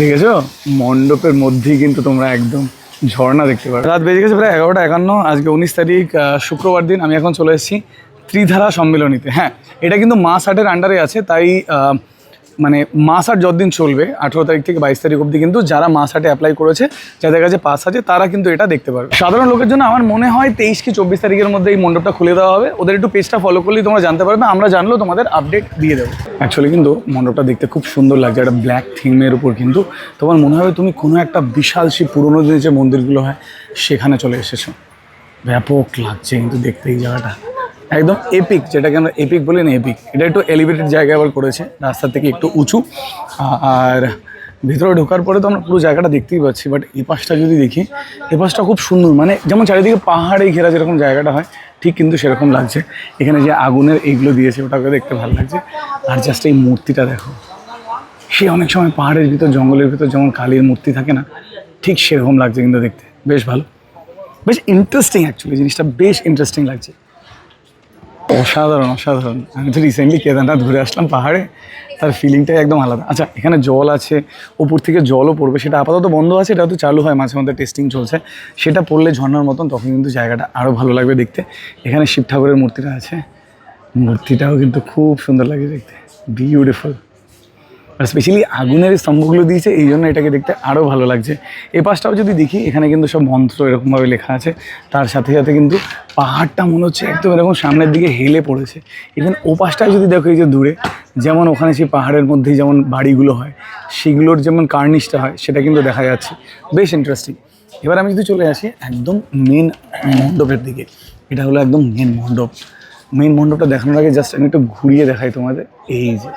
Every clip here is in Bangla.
দেখেছ? মণ্ডপের মধ্যেই কিন্তু তোমরা একদম ঝর্ণা দেখতে পারো রাত বেজে গেছে প্রায় এগারোটা একান্ন, আজকে উনিশ তারিখ শুক্রবার দিন আমি এখন চলে এসেছি ত্রিধারা সম্মিলনীতে। হ্যাঁ এটা কিন্তু মাস সাটের আন্ডারে আছে, তাই মানে মাস আর্ট যতদিন চলবে, আঠেরো তারিখ থেকে বাইশ তারিখ অবধি কিন্তু যারা মাস আর্টে অ্যাপ্লাই করেছে, যাদের কাছে পাস আছে, তারা কিন্তু এটা দেখতে পারবে। সাধারণ লোকের জন্য আমার মনে হয় তেইশ কি চব্বিশ তারিখের মধ্যে এই মণ্ডপটা খুলে দেওয়া হবে। ওদের একটু পেজটা ফলো করলেই তোমরা জানতে পারবে, আমরা জানলেও তোমাদের আপডেট দিয়ে দেবো। অ্যাকচুয়ালি কিন্তু মণ্ডপটা দেখতে খুব সুন্দর লাগছে, একটা ব্ল্যাক থিমের উপর কিন্তু তোমার মনে হবে তুমি কোনো একটা বিশাল সেই পুরোনো যে মন্দিরগুলো হয়, সেখানে চলে এসেছ। ব্যাপক লাগছে কিন্তু দেখতে এই জায়গাটা। একদম এপিক যেটাকে আমরা এপিক বলি না এপিক এটা একটু এলিভেটেড জায়গায় আবার করেছে রাস্তা থেকে একটু উঁচু। আর ভিতরে ঢোকার পরে তো আমরা পুরো জায়গাটা দেখতেই পাচ্ছি বাট এই পাশটা যদি দেখি, এই পাশটা খুব সুন্দর মানে যেমন চারিদিকে পাহাড়ে ঘেরা যেরকম জায়গাটা হয়, ঠিক কিন্তু সেরকম লাগছে। এখানে যে আগুনের এইগুলো দিয়েছে, ওটাকে দেখতে ভালো লাগছে। আর জাস্ট এই মূর্তিটা দেখো, সে অনেক সময় পাহাড়ের ভিতর, জঙ্গলের ভিতর যেমন কালীর মূর্তি থাকে না, ঠিক সেরকম লাগছে কিন্তু দেখতে, বেশ ভালো। বেশ ইন্টারেস্টিং অ্যাকচুয়ালি জিনিসটা বেশ ইন্টারেস্টিং লাগছে। অসাধারণ অসাধারণ। আমি তো রিসেন্টলি কেদারনাথ ঘুরে আসলাম পাহাড়ে। তার ফিলিংটাই একদম আলাদা। আচ্ছা এখানে জল আছে, ওপর থেকে জলও পড়বে। সেটা আপাতত বন্ধ আছে, এটা তো চালু হয়, মাঝে মধ্যে টেস্টিং চলছে। সেটা পড়লে ঝর্নার মতন তখন কিন্তু জায়গাটা আরও ভালো লাগবে দেখতে। এখানে শিব ঠাকুরের মূর্তিটা আছে। মূর্তিটাও কিন্তু খুব সুন্দর লাগে দেখতে। বিউটিফুল আর স্পেশালি আগুনের স্তম্ভগুলো দিয়েছে, এই জন্য এটাকে দেখতে আরও ভালো লাগছে। এ পাশটাও যদি দেখি, এখানে কিন্তু সব মন্ত্র এরকমভাবে লেখা আছে। তার সাথে সাথে কিন্তু পাহাড়টা মনে হচ্ছে একদম এরকম সামনের দিকে হেলে পড়েছে। ইভেন ও পাশটায় যদি দেখো এই যে দূরে, যেমন ওখানে সেই পাহাড়ের মধ্যেই যেমন বাড়িগুলো হয়, সেগুলোর যেমন কার্নিশটা হয়, সেটা কিন্তু দেখা যাচ্ছে। বেশ ইন্টারেস্টিং এবার আমি যদি চলে আসি একদম মেন মণ্ডপের দিকে। এটা হলো একদম মেন মণ্ডপ। মেন মণ্ডপটা দেখানোর আগে জাস্ট আমি একটু ঘুরিয়ে দেখাই তোমাদের। এই যে।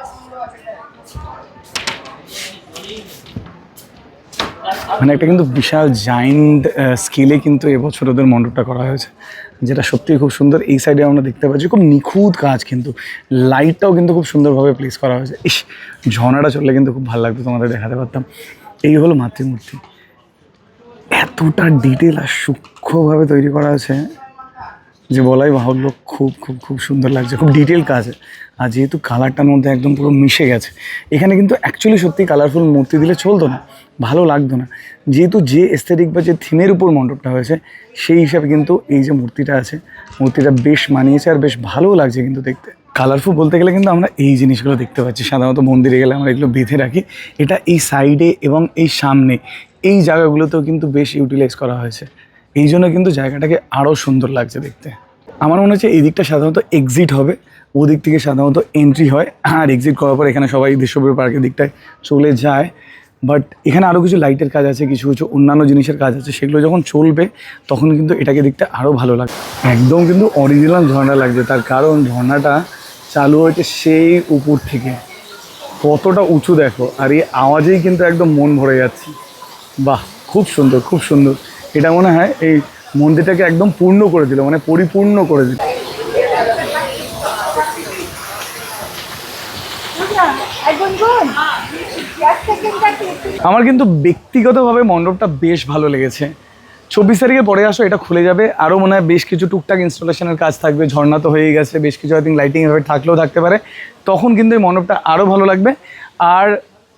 মানে একটা কিন্তু বিশাল জাইন্ট স্কেলে কিন্তু এবছর ওদের মণ্ডপটা করা হয়েছে, যেটা সত্যিই খুব সুন্দর। এই সাইডে আমরা দেখতে পাচ্ছি, খুব নিখুঁত কাজ কিন্তু। লাইটটাও কিন্তু খুব সুন্দরভাবে প্লেস করা হয়েছে। ইস, ঝর্ণাটা চললে কিন্তু খুব ভালো লাগতো, তোমাদের দেখাতে পারতাম। এই হলো মাতৃমূর্তি। এতটা ডিটেল আর সূক্ষ্মভাবে তৈরি করা আছে যে বলাই বাহুল্য, খুব খুব খুব সুন্দর লাগছে, খুব ডিটেল কাজ। আর যেহেতু কালারটার মধ্যে একদম পুরো মিশে গেছে, এখানে কিন্তু অ্যাকচুয়ালি সত্যি কালারফুল মূর্তি দিলে চলতো না। ভালো লাগতো না। যেহেতু যে এস্থেটিক বা যে থিমের উপর মণ্ডপটা হয়েছে, সেই হিসাবে কিন্তু এই যে মূর্তিটা আছে, মূর্তিটা বেশ মানিয়েছে আর বেশ ভালোও লাগছে কিন্তু দেখতে। কালারফুল বলতে গেলে কিন্তু আমরা এই জিনিসগুলো দেখতে পাচ্ছি। সাধারণত মন্দিরে গেলে আমরা এগুলো বেঁধে রাখি। এটা এই সাইডে এবং এই সামনে, এই জায়গাগুলোতেও কিন্তু বেশ ইউটিলাইজ করা হয়েছে। এই জন্য কিন্তু জায়গাটাকে আরও সুন্দর লাগছে দেখতে। আমার মনে হচ্ছে এই দিকটা সাধারণত এক্সিট হবে। ওদিক থেকে সাধারণত এন্ট্রি হয়। আর এক্সিট করার পর এখানে সবাই দেশপ্রিয় পার্কের দিকটায় চলে যায়। বাট এখানে আরও কিছু লাইটের কাজ আছে, কিছু কিছু অন্যান্য জিনিসের কাজ আছে, সেগুলো যখন চলবে, তখন কিন্তু এটাকে দেখতে আরও ভালো লাগবে একদম কিন্তু অরিজিনাল ঝর্ণা লাগছে, তার কারণ ঝর্ণাটা চালু হয়েছে সেই উপর থেকে। কতটা উঁচু দেখো, আর এই আওয়াজেই কিন্তু একদম মন ভরে যাচ্ছে। বাহ, খুব সুন্দর খুব সুন্দর। এটা মনে হয় এই মন্দিরটাকে একদম পূর্ণ করে দিল মানে পরিপূর্ণ করে দিল। আমার কিন্তু ব্যক্তিগতভাবে মণ্ডপটা বেশ ভালো লেগেছে। চব্বিশ তারিখের পরে আসো, এটা খুলে যাবে। আরও মনে হয় বেশ কিছু টুকটাক ইনস্টলেশনের কাজ থাকবে, ঝর্ণা তো হয়ে গেছে, বেশ কিছু আই লাইটিং এভাবে থাকলেও থাকতে পারে। তখন কিন্তু এই মণ্ডপটা আরও ভালো লাগবে। আর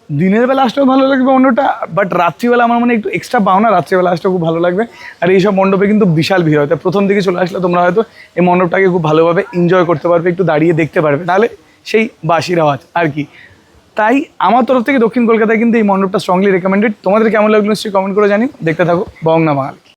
দিনের বেলা আসলেও ভালো লাগবে মণ্ডপটা বাট রাত্রিবেলা আমার মনে একটু এক্সট্রা পাওনা, রাত্রিবেলা আসলেও খুব ভালো লাগবে। আর এইসব মণ্ডপে কিন্তু বিশাল ভিড় হয়। প্রথম দিকে চলে আসলে তোমরা হয়তো এই মণ্ডপটাকে খুব ভালোভাবে এনজয় করতে পারবে, একটু দাঁড়িয়ে দেখতে পারবে। নাহলে সেই বাঁশির আওয়াজ আর কি। তাই আমার তরফ থেকে দক্ষিণ কলকাতায় কিন্তু এই মণ্ডপটা স্ট্রংলি রেকমেন্ডেড তোমাদের কেমন লাগল নিশ্চয়ই কমেন্ট করে জানি দেখতে থাকো, বং না বাঙালি